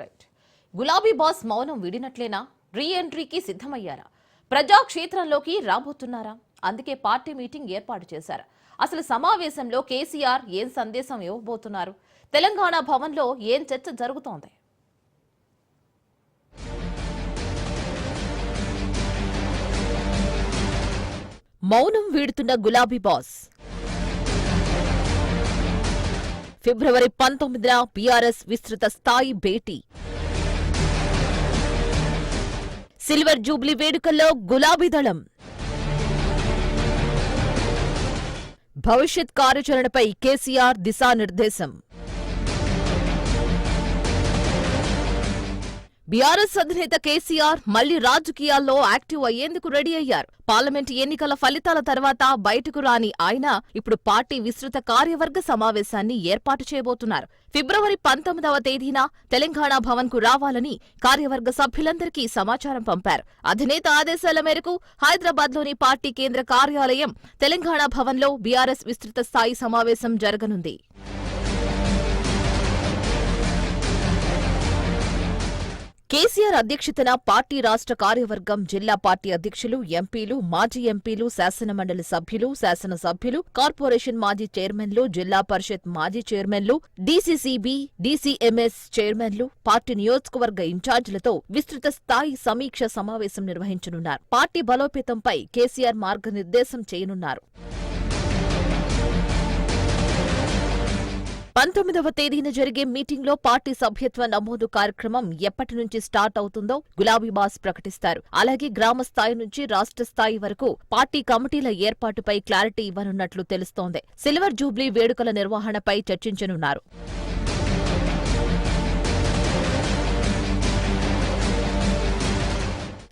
Right. గులాబీ boss మౌనం వీడినట్లేనా? రీ ఎంట్రీకి సిద్ధమయ్యారా? ప్రజాక్షేత్రంలోకి రాబోతున్నారా? అందుకే పార్టీ మీటింగ్ ఏర్పాటు చేశారు. అసలు సమావేశంలో కేసీఆర్ ఏం సందేశం ఇవ్వబోతున్నారు? తెలంగాణ భవన్లో ఏం చర్చ జరుగుతోంది? మౌనం వీడుతున్న గులాబీ బాస్ ఫిబ్రవరి పంతొమ్మిదిన బీఆర్ఎస్ విస్తృత స్థాయి భేటీ. సిల్వర్ జూబ్లీ వేడుకల్లో గులాబీ దళం. భవిష్యత్ కార్యాచరణపై కేసీఆర్ దిశానిర్దేశం. బీఆర్ఎస్ అధినేత కేసీఆర్ మళ్ళీ రాజకీయాల్లో యాక్టివ్ అయ్యేందుకు రెడీ అయ్యారు. పార్లమెంట్ ఎన్నికల ఫలితాల తర్వాత బయటకు రాని ఆయన ఇప్పుడు పార్టీ విస్తృత కార్యవర్గ సమావేశాన్ని ఏర్పాటు చేయబోతున్నారు. ఫిబ్రవరి పంతొమ్మిదవ తేదీన తెలంగాణ భవన్కు రావాలని కార్యవర్గ సభ్యులందరికీ సమాచారం పంపారు. అధినేత ఆదేశాల మేరకు హైదరాబాద్లోని పార్టీ కేంద్ర కార్యాలయం తెలంగాణ భవన్లో బీఆర్ఎస్ విస్తృత స్థాయి సమావేశం జరగనుంది. కేసీఆర్ అధ్యక్షతన పార్టీ రాష్ట్ర కార్యవర్గం జిల్లా పార్టీ అధ్యక్షులు ఎంపీలు మాజీ ఎంపీలు శాసనమండలి సభ్యులు శాసనసభ్యులు కార్పొరేషన్ మాజీ చైర్మన్లు జిల్లా పరిషత్ మాజీ చైర్మన్లు డీసీసీబీ డీసీఎంఎస్ చైర్మన్లు పార్టీ నియోజకవర్గ ఇన్ఛార్జీలతో విస్తృత స్థాయి సమీక్ష సమావేశం నిర్వహించనున్నారు. పార్టీ బలోపేతంపై కేసీఆర్ మార్గనిర్దేశం చేయనున్నారు. పంతొమ్మిదవ తేదీన జరిగే మీటింగ్లో పార్టీ సభ్యత్వ నమోదు కార్యక్రమం ఎప్పటి నుంచి స్టార్ట్ అవుతుందో గులాబీ బాస్ ప్రకటిస్తారు. అలాగే గ్రామ స్థాయి నుంచి రాష్ట్ర స్థాయి వరకు పార్టీ కమిటీల ఏర్పాటుపై క్లారిటీ ఇవ్వనున్నట్లు తెలుస్తోంది. సిల్వర్ జూబ్లీ వేడుకల నిర్వహణపై చర్చించనున్నారు.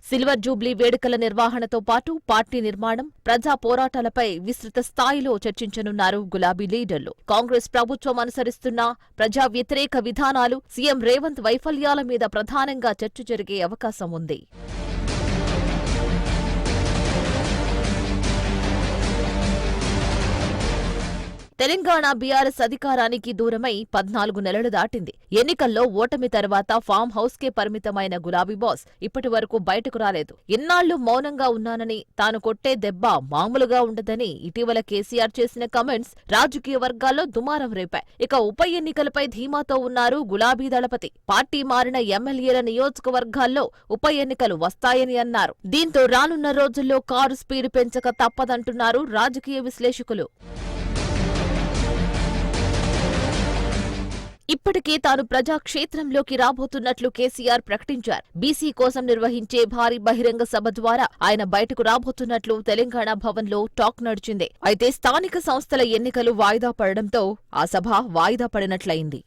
సిల్వర్ జూబ్లీ వేడుకల నిర్వహణతో పాటు పార్టీ నిర్మాణం ప్రజా పోరాటాలపై విస్తృత స్థాయిలో చర్చించనున్నారు గులాబీ లీడర్లు. కాంగ్రెస్ ప్రభుత్వం అనుసరిస్తున్న ప్రజా వ్యతిరేక విధానాలు సీఎం రేవంత్ వైఫల్యాల మీద ప్రధానంగా చర్చ జరిగే అవకాశం ఉంది. తెలంగాణ బీఆర్ఎస్ అధికారానికి దూరమై పద్నాలుగు నెలలు దాటింది. ఎన్నికల్లో ఓటమి తర్వాత ఫామ్ హౌస్ కే పరిమితమైన గులాబీ బాస్ ఇప్పటి వరకు బయటకు రాలేదు. ఇన్నాళ్ళు మౌనంగా ఉన్నానని తాను కొట్టే దెబ్బ మామూలుగా ఉండదని ఇటీవల కేసీఆర్ చేసిన కమెంట్స్ రాజకీయ వర్గాల్లో దుమారం రేపాయి. ఇక ఉప ఎన్నికలపై ధీమాతో ఉన్నారు గులాబీ దళపతి. పార్టీ మారిన ఎమ్మెల్యేల నియోజకవర్గాల్లో ఉప ఎన్నికలు వస్తాయని అన్నారు. దీంతో రానున్న రోజుల్లో కారు స్పీడ్ పెంచక తప్పదంటున్నారు రాజకీయ విశ్లేషకులు. ఇప్పటికే తాను ప్రజాక్షేత్రంలోకి రాబోతున్నట్లు కేసీఆర్ ప్రకటించారు. బీసీ కోసం నిర్వహించే భారీ బహిరంగ సభ ద్వారా ఆయన బయటకు రాబోతున్నట్లు తెలంగాణ భవన్లో టాక్ నడిచింది. అయితే స్థానిక సంస్థల ఎన్నికలు వాయిదా పడడంతో ఆ సభ వాయిదా పడినట్లయింది.